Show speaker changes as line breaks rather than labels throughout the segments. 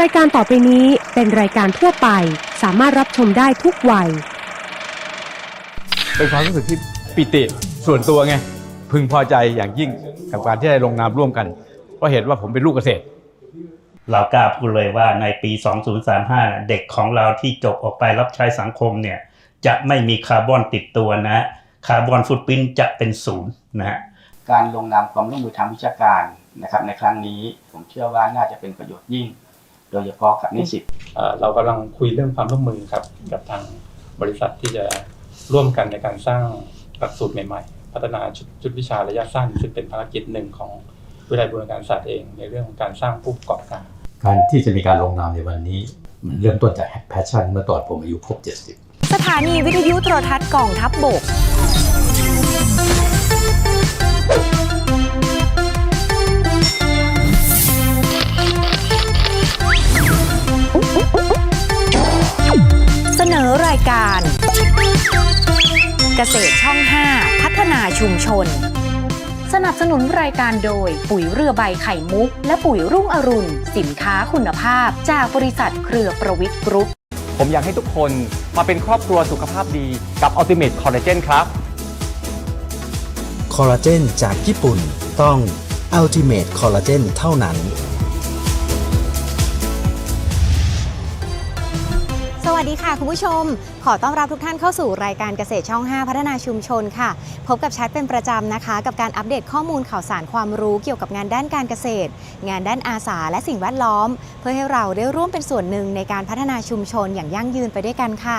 รายการต่อไปนี้เป็นรายการทั่วไป สามารถรับชมได้ทุกวัย
เป็นความรู้สึกที่ปิติส่วนตัวไง พึงพอใจอย่างยิ่งกับการที่ได้ลงนามร่วมกัน เพราะเห็นว่าผมเป็นลูกเกษตร
เรากล้าพูดเลยว่าในปี 2035น่ะเด็กของเราที่จบออกไปรับใช้สังคมเนี่ยจะไม่มีคาร์บอนติดตัวนะ คาร์บอนฟุตปรินท์จะเป็นศูนย์นะฮะ
การลงนามความร่วมมือทางวิชาการนะครับในครั้งนี้ผมเชื่อว่าน่าจะเป็นประโยชน์ยิ่ง โดยเฉพาะกับนิสิต
เอ่อเรากำลังคุยเรื่องความร่วมมือครับกับทางบริษัทที่จะร่วมกันในการสร้างหลักสูตรใหม่ๆ พัฒนาชุดชุดวิชาระยะสั้น ซึ่งเป็นภารกิจหนึ่งของวิทยาลัยบูรณาการศาสตร์เองในเรื่องของการสร้างผู้ประกอบการ
การที่จะมีการลงนามในวันนี้มันเริ่มต้นจากแพชชั่นเมื่อตอนผมอายุครบ70
สถานีวิทยุโทรทัศน์กองทัพบบก นอรายการ เกษตรช่อง 5 พัฒนาชุมชน สนับสนุนรายการโดย ปุ๋ยเรือใบไข่มุก และปุ๋ยรุ่งอรุณ สินค้าคุณภาพ จากบริษัทเครือประวิทย์กรุ๊ป
ผมอยากให้ทุกคนมาเป็นครอบครัวสุขภาพดีกับ Ultimate Collagen ครับ
คอลลาเจนจากญี่ปุ่นต้อง Ultimate Collagen เท่านั้น
ส วัสดีค่ะ คุณผู้ชม ขอต้อนรับทุกท่านเข้าสู่รายการเกษตรช่อง 5 พัฒนาชุมชนค่ะ พบกับแชทเป็นประจำนะคะ กับการอัปเดตข้อมูลข่าวสารความรู้เกี่ยวกับงานด้านการเกษตร งานด้านอาสาและสิ่งแวดล้อม เพื่อให้เราได้ร่วมเป็นส่วนหนึ่งในการพัฒนาชุมชนอย่างยั่งยืนไปด้วยกันค่ะ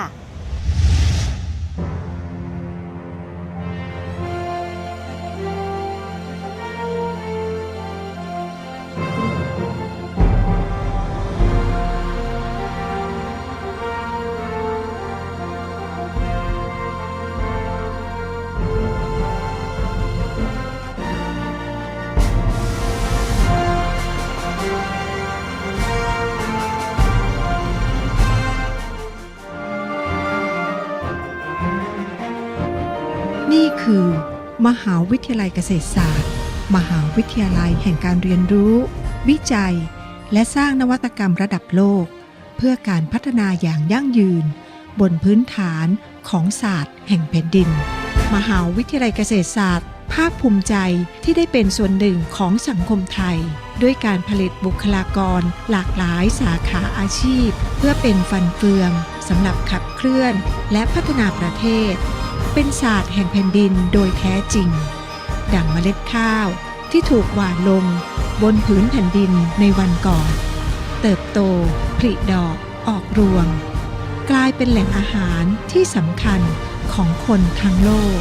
มหาวิทยาลัยเกษตรศาสตร์ มหาวิทยาลัยแห่งการเรียนรู้ วิจัย และสร้างนวัตกรรมระดับโลก เพื่อการพัฒนาอย่างยั่งยืน บนพื้นฐานของศาสตร์ แห่งแผ่นดิน มหาวิทยาลัยเกษตรศาสตร์ ภาคภูมิใจที่ได้เป็นส่วนหนึ่งของสังคมไทย ด้วยการผลิตบุคลากร หลากหลายสาขาอาชีพ เพื่อเป็นฟันเฟืองสำหรับขับเคลื่อน และพัฒนาประเทศ เป็นศาสตร์แห่งแผ่นดินโดยแท้จริง ดังเมล็ดข้าวที่ถูกหว่านลงบนผืนแผ่นดินในวันก่อน เติบโต ผลิดอกออกรวง กลายเป็นแหล่งอาหารที่สำคัญของคนทั้งโลก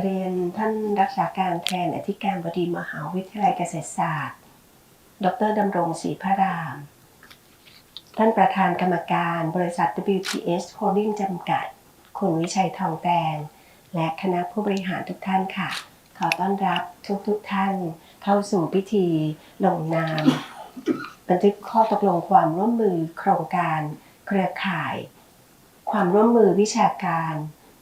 เรียนท่านรักษาการแทนอธิการบดีมหาวิทยาลัยเกษตรศาสตร์ ดรดำรงศรีพระราม ท่านประธานกรรมการบริษัท WTS Holding จำกัด คุณวิชัยทองแดง และคณะผู้บริหารทุกท่านค่ะ ขอต้อนรับทุกทุกท่านเข้าสู่พิธีลงนาม บันทึกข้อตกลงความร่วมมือโครงการเครือข่าย ความร่วมมือวิชาการ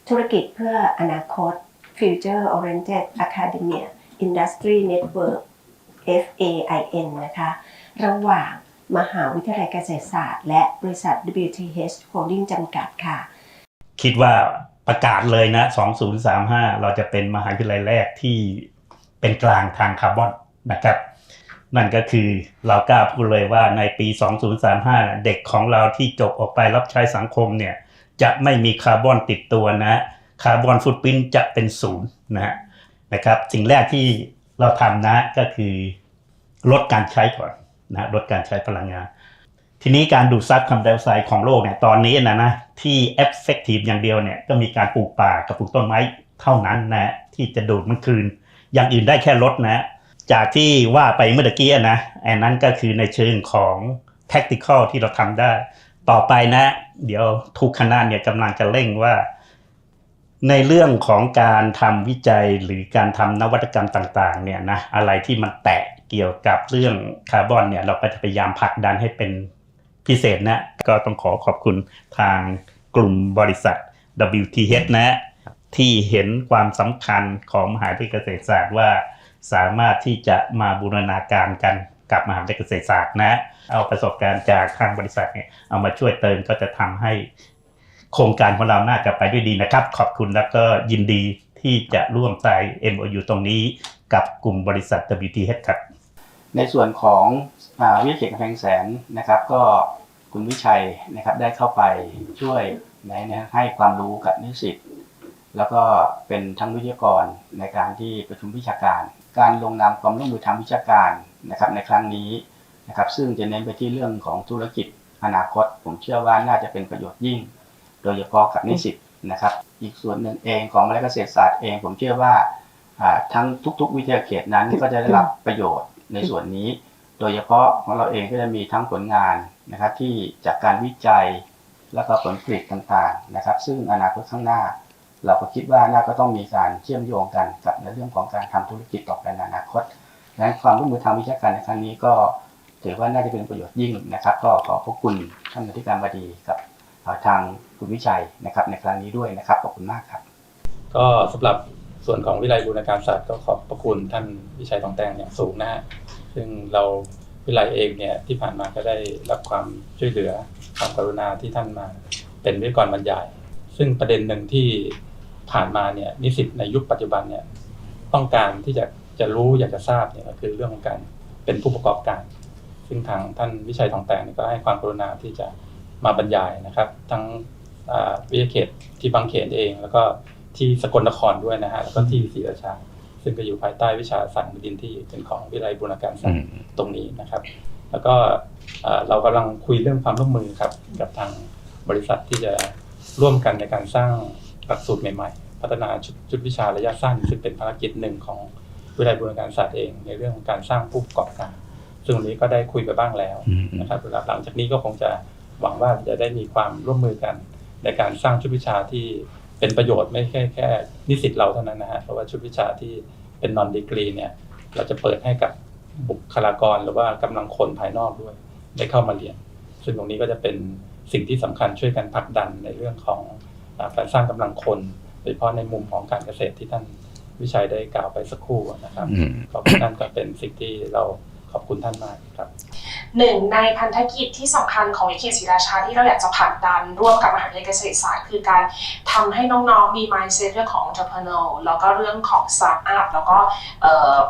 ธุรกิจเพื่ออนาคต Future Oriented Academia Industry Network FAIN นะคะ ระหว่าง มหาวิทยาลัยเกษตรศาสตร์ และบริษัท WTH Holding จำกัดค่ะ
คิดว่าประกาศเลยนะ 2035 เราจะเป็นมหาวิทยาลัยแรกที่เป็นกลางทางคาร์บอนนะครับ นั่นก็คือเรากล้าพูดเลยว่าในปี 2035 เด็กของเราที่จบออกไปรับใช้สังคมเนี่ย จะไม่มีคาร์บอนติดตัวนะคาร์บอนฟุตปรินจะเป็นศูนย์นะฮะนะครับ สิ่งแรกที่เราทำนะก็คือลดการใช้ก่อน นะลดการใช้พลังงาน ทีนี้การดูดซับคาร์บอนไดออกไซด์ของโลกเนี่ยตอนนี้นะนะที่ effective อย่างเดียวเนี่ยก็มีการปลูกป่ากับปลูกต้นไม้เท่านั้นนะที่จะดูดมันคืน อย่างอื่นได้แค่ลดนะจากที่ว่าไปเมื่อตะกี้นะอันนั้นก็คือในเชิงของ tactical ที่เราทำได้ ต่อไปนะ เดี๋ยวทุกคณะเนี่ยกำลังจะเร่งว่า ในเรื่องของการทำวิจัยหรือการทำนวัตกรรมต่าง ๆ เนี่ยนะอะไรที่มันแตะ เกี่ยวกับเรื่องคาร์บอนเนี่ยเราก็จะพยายามผลักดันให้เป็นพิเศษนะก็ต้องขอขอบคุณทางกลุ่มบริษัท WTH นะ ที่เห็นความสำคัญของมหาวิทยาลัยเกษตรศาสตร์ว่าสามารถที่จะมาบูรณาการกันกับมหาวิทยาลัยเกษตรศาสตร์นะ เอาประสบการณ์จากทางบริษัทเนี่ยเอามาช่วยเติมก็จะทำให้โครงการของเราน่าจะไปด้วยดีนะครับ ขอบคุณแล้วก็ยินดีที่จะร่วมใจ MOU ตรงนี้กับกลุ่มบริษัท WTH ครับ
ในส่วนของอวิทยาเขตกำแพงแสนนะครับ ก็คุณวิชัยนะครับได้เข้าไปช่วยในให้ความรู้กับนิสิตแล้วก็เป็นทั้งวิทยากรในการที่ประชุมวิชาการ การลงนามความร่วมมือทางวิชาการนะครับในครั้งนี้นะครับซึ่งจะเน้นไปที่เรื่องของธุรกิจอนาคต ผมเชื่อว่าน่าจะเป็นประโยชน์ยิ่ง โดยเฉพาะกับนิสิตนะครับ อีกส่วนหนึ่งเองของมหาวิทยาลัยเกษตรศาสตร์เอง ผมเชื่อว่าทั้งทุก ๆ วิทยาเขตนั้นก็จะได้รับประโยชน์ ในส่วนนี้ โดยเฉพาะของเราเองก็จะมีทั้งผลงานนะครับที่จากการวิจัยแล้วก็ผลผลิตต่างๆนะครับ ซึ่งอนาคตข้างหน้า เราก็คิดว่าน่าก็ต้องมีการเชื่อมโยงกันกับในเรื่องของการทำธุรกิจต่อไปในอนาคตดังนั้นความร่วมมือทางวิชาการในครั้งนี้ก็ถือว่าน่าจะเป็นประโยชน์ยิ่งนะครับ ก็ขอขอบคุณท่านอธิการบดีกับทางคุณวิชัยนะครับในครั้งนี้ด้วยนะครับขอบคุณมากครับ
ก็สำหรับ ส่วนของวิไลบูรณาการศาสตร์ก็ขอบพระคุณท่านวิชัยทองแตงอย่างสูงนะฮะซึ่งเราวิไลเองเนี่ยที่ผ่านมาก็ได้รับความช่วยเหลือความกรุณาที่ท่านมาเป็นวิทยกรบรรยาย ซึ่งประเด็นหนึ่งที่ผ่านมาเนี่ยนิสิตในยุคปัจจุบันเนี่ยต้องการที่จะจะรู้อยากจะทราบเนี่ยก็คือเรื่องของการเป็นผู้ประกอบการ ซึ่งทางท่านวิชัยทองแตงเนี่ยก็ให้ความกรุณาที่จะมาบรรยายนะครับ ทั้งอ่าวิทยาเขตที่บางเขนเอง แล้วก็ ที่สกลนครด้วยนะฮะแล้วก็ที่ศรีราชาซึ่งก็อยู่ภายใต้วิชาสังดินที่เป็นของวิทยาลัยบูรณาการศาสตร์ตรงนี้นะครับ แล้วก็เอ่อเรากำลังคุยเรื่องความร่วมมือครับกับทางบริษัทที่จะร่วมกันในการสร้างหลักสูตรใหม่ๆ พัฒนาชุดชุดวิชาระยะสั้น ซึ่งเป็นภารกิจหนึ่งของวิทยาลัยบูรณาการศาสตร์เอง ในเรื่องของการสร้างผู้ประกอบการ ซึ่งตรงนี้ก็ได้คุยไปบ้างแล้วนะครับหลังจากนี้ก็คงจะหวังว่าจะได้มีความร่วมมือกัน ในการสร้างชุดวิชาที่ เป็นประโยชน์ไม่แค่แค่นิสิตเราเท่านั้นนะฮะเพราะว่าชุดวิชาที่เป็นนอนดีกรีเนี่ยเราจะเปิดให้กับบุคลากรหรือว่ากำลังคนภายนอกด้วย ได้เข้ามาเรียน ซึ่งตรงนี้ก็จะเป็นสิ่งที่สำคัญช่วยกันผลักดันในเรื่องของอาการสร้างกำลังคนโดยเฉพาะในมุมของการเกษตรที่ท่านวิชัยได้กล่าวไปสักครู่นะครับ
อืม
ขอบคุณท่านก็เป็นสิ่งที่เรา ขอบคุณท่านมากครับ
หนึ่งในพันธกิจที่สำคัญของวิทยาศรีราชาที่เราอยากจะผลักดันร่วมกับมหาวิทยาลัยเกษตรศาสตร์คือการทำให้น้องๆมี mindset เรื่องของ entrepreneur แล้วก็เรื่องของ startup แล้วก็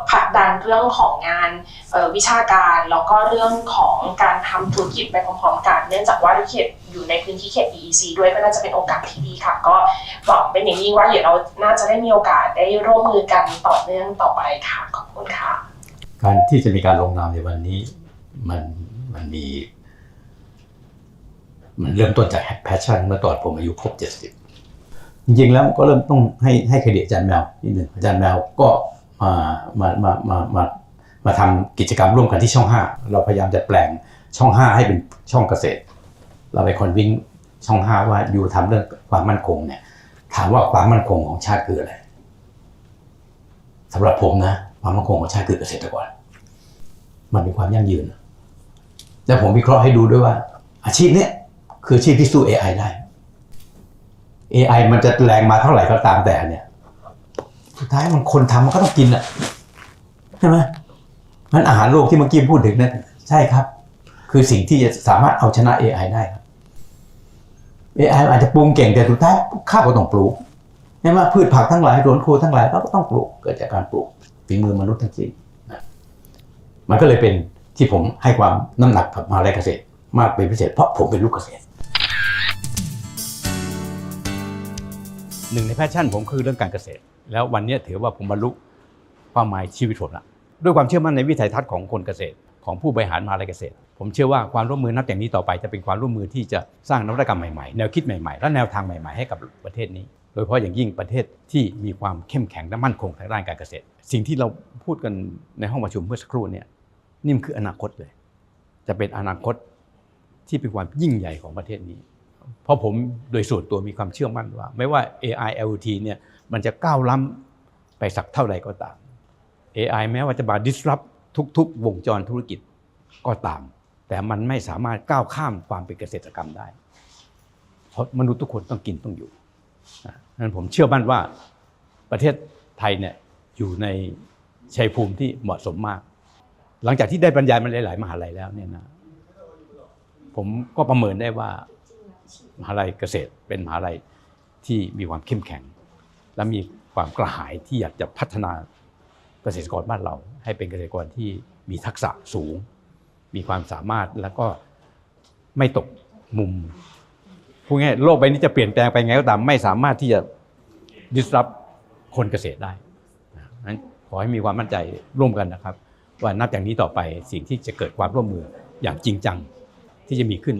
ผลักดันเรื่องของงานวิชาการ แล้วก็เรื่องของการทำธุรกิจไปพร้อมๆกันเนื่องจากว่าเขตอยู่ในพื้นที่เขต EEC ด้วยก็น่าจะเป็นโอกาสที่ดีค่ะ ก็หวังเป็นอย่างยิ่งว่าเดี๋ยวเราน่าจะได้มีโอกาสได้ร่วมมือกันต่อเนื่องต่อไปค่ะขอบคุณค่ะ
การที่จะมีการลงนามในวันนี้ มันมันมี มันเริ่มต้นจากแพชชั่นเมื่อตอนผมอายุครบเจ็ดสิบจริงๆแล้วก็เริ่มต้องให้ให้เครดิตอาจารย์แมวนิดหนึ่งอาจารย์แมวก็มามามามามามาทำกิจกรรมร่วมกันที่ช่องห้าเราพยายามจะแปลงช่องห้าให้เป็นช่องเกษตร เราเป็นคนวิ่งช่องห้าว่าอยู่ทำเรื่องความมั่นคงเนี่ย ถามว่าความมั่นคงของชาติคืออะไรสำหรับผมนะ ความมั่นคงของชาติคือเกษตรกร มันเป็นความยั่งยืน แล้วผมวิเคราะห์ให้ดูด้วยว่า อาชีพเนี้ยคืออาชีพที่สู้ AI ได้ AI มันจะแรงมาเท่าไหร่ก็ตามแต่เนี่ย สุดท้ายมันคนทำมันก็ต้องกินอะใช่ไหมมันอาหารโลกที่เมื่อกี้พูดถึงนั่นใช่ครับ คือสิ่งที่จะสามารถเอาชนะ AI ได้ครับ AI อาจจะปรุงเก่งแต่สุดท้ายข้าวก็ต้องปลูก ใช่ไหมพืชผักทั้งหลายสวนครัวทั้งหลายก็ต้องปลูกเกิดจากการปลูกฝีมือมนุษย์ทั้งสิ้นมันก็เลยเป็นที่ผมให้ความน้ำหนักกับมหาลัยเกษตร มากเป็นพิเศษเพราะผมเป็นลูกเกษตร
หนึ่งในแพชชั่นผมคือเรื่องการเกษตร แล้ววันนี้ถือว่าผมบรรลุเป้าหมายชีวิตผมละด้วยความเชื่อมั่นในวิสัยทัศน์ของคนเกษตร ของผู้บริหารมหาลัยเกษตร ผมเชื่อว่าความร่วมมือนับจากนี้ต่อไปจะเป็นความร่วมมือที่จะสร้างนวัตกรรมใหม่ๆ แนวคิดใหม่ๆ และแนวทางใหม่ๆ ให้กับประเทศนี้ ยเฉพาะอย่างยิ่งประเทศที่มีความเข้มแข็งและมั่นคงทางด้านการเกษตร สิ่งที่เราพูดกันในห้องประชุมเมื่อสักครู่เนี่ยนี่มันคืออนาคตเลย จะเป็นอนาคตที่เป็นความยิ่งใหญ่ของประเทศนี้ เพราะผมโดยส่วนตัวมีความเชื่อมั่นว่า ไม่ว่า AI IoT เนี่ยมันจะก้าวล้ำไปสักเท่าไหร่ก็ตาม AI แม้ว่าจะมา disrupt ทุกๆ วงจรธุรกิจก็ตาม แต่มันไม่สามารถก้าวข้ามความเป็นเกษตรกรรมได้ เพราะมนุษย์ทุกคนต้องกินต้องอยู่ นะนั้นผมเชื่อมั่นว่าประเทศไทยเนี่ยอยู่ในชัยภูมิที่เหมาะสมมาก หลังจากที่ได้บรรยายมันหลาย ๆ มหาลัยแล้วเนี่ยนะผมก็ประเมินได้ว่ามหาลัยเกษตรเป็นมหาลัยที่มีความเข้มแข็ง และมีความกระหายที่อยากจะพัฒนาเกษตรกรบ้านเรา ให้เป็นเกษตรกรที่มีทักษะสูง มีความสามารถแล้วก็ไม่ตกมุม พูดง่ายโลกใบนี้จะเปลี่ยนแปลงไปไงก็ตามไม่สามารถที่จะดิสรับคนเกษตรได้นั้นขอให้มีความมั่นใจร่วมกันนะครับ ว่านับจากนี้ต่อไปสิ่งที่จะเกิดความร่วมมืออย่างจริงจังที่จะมีขึ้น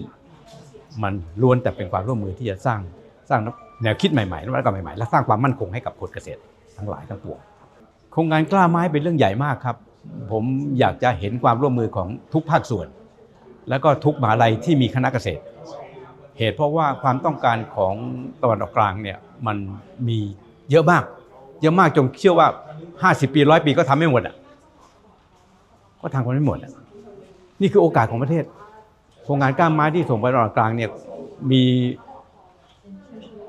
มันล้วนแต่เป็นความร่วมมือที่จะสร้างสร้างแนวคิดใหม่ๆนวัตกรรมใหม่ๆและสร้างความมั่นคงให้กับคนเกษตรทั้งหลายทั้งปวงโครงการกล้าไม้เป็นเรื่องใหญ่มากครับ ผมอยากจะเห็นความร่วมมือของทุกภาคส่วน แล้วก็ทุกมหาลัยที่มีคณะเกษตร เหตุเพราะว่าความต้องการของตะวันออกกลางเนี่ยมันมีเยอะมาก เยอะมากจนเชื่อว่า 50 ปีร้อยปีก็ทำไม่หมดอะก็ทำกันไม่หมดอะนี่คือโอกาสของประเทศโครงงานกล้ามไม้ที่ส่งไปตะวันออกกลางเนี่ยมี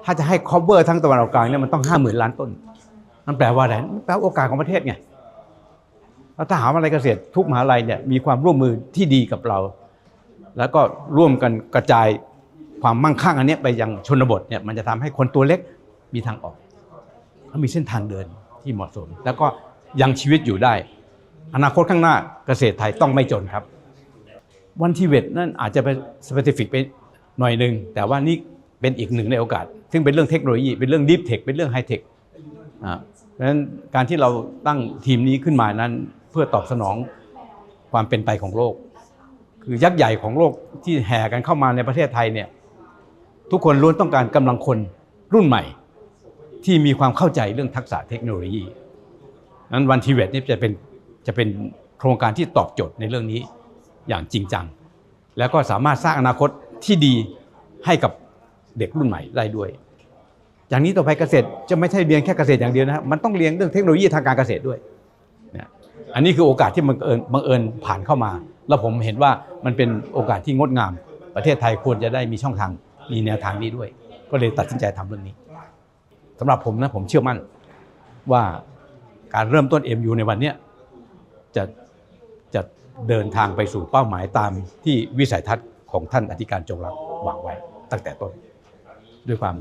ถ้าจะให้ cover ทั้งตะวันออกกลางเนี่ยมันต้องห้าหมื่นล้านต้นมันแปลว่าอะไรแปลว่าโอกาสของประเทศไงแล้วถ้าหาวิทยาลัยเกษตรทุกมหาลัยเนี่ยมีความร่วมมือที่ดีกับเรา แล้วก็ร่วมกันกระจาย ความมั่งคั่งอันนี้ไปยังชนบทเนี่ยมันจะทำให้คนตัวเล็กมีทางออกและมีเส้นทางเดินที่เหมาะสม แล้วก็ยังชีวิตอยู่ได้ อนาคตข้างหน้าเกษตรไทยต้องไม่จนครับ วันทีเวตนั่นอาจจะเป็นสเปซิฟิกไปหน่อยหนึ่งแต่ว่านี่เป็นอีกหนึ่งในโอกาส ซึ่งเป็นเรื่องเทคโนโลยีเป็นเรื่องดีฟเทคเป็นเรื่องไฮเทคอ่าเพราะฉะนั้นการที่เราตั้งทีมนี้ขึ้นมานั้นเพื่อตอบสนองความเป็นไปของโลก คือยักษ์ใหญ่ของโลกที่แห่กันเข้ามาในประเทศไทยเนี่ย ทุกคนล้วนต้องการกำลังคนรุ่นใหม่ ที่มีความเข้าใจเรื่องทักษะเทคโนโลยีนั้นวันทีเวตนี่จะเป็นจะเป็นโครงการที่ตอบโจทย์ในเรื่องนี้อย่างจริงจัง แล้วก็สามารถสร้างอนาคตที่ดีให้กับเด็กรุ่นใหม่ได้ด้วย จากนี้ต่อไปเกษตรจะไม่ใช่เรียนแค่เกษตรอย่างเดียวนะครับมันต้องเรียนเรื่องเทคโนโลยีทางการเกษตรด้วยเนี่ยอันนี้คือโอกาสที่บังเอิญบังเอิญผ่านเข้ามา แล้วผมเห็นว่ามันเป็นโอกาสที่งดงาม ประเทศไทยควรจะได้มีช่องทาง มีแนวทางนี้ด้วย ก็เลยตัดสินใจทำเรื่องนี้สำหรับผมนะผมเชื่อมั่นว่าการเริ่มต้น MU ในวันนี้จะจะเดินทางไปสู่เป้าหมายตามที่วิสัยทัศน์ของท่านอธิการจงรักวางไว้ตั้งแต่ต้น ด้วยความ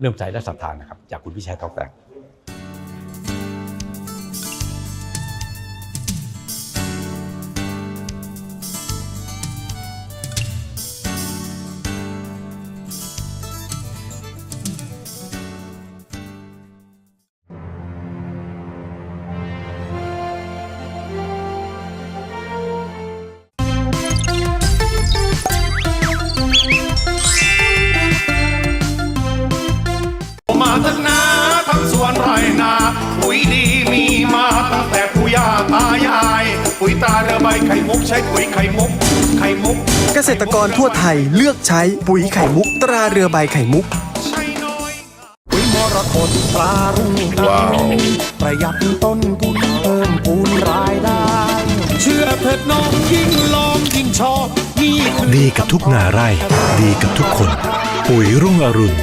เริ่มใจและศรัทธานะครับ จากคุณพิชัยทองแตงา
เรือใบไข่มุกใช้ปุ๋ยไข่มุกไข่มุก
เกษตรกรทั่วไทยเลือกใช้ปุ๋ยไข่มุก ตราเรือใบไข่มุก
ปุ๋ยมรกตปลารุ่งว้าว ประหยัดต้นทุนเพิ่มพูนรายได้ เชื่อเถิดน้องยิ่งลองยิ่งชอบนี่คือ
ดีกับทุกนาไร่ ดีกับทุกคน ปุ๋ยรุ่งอรุณ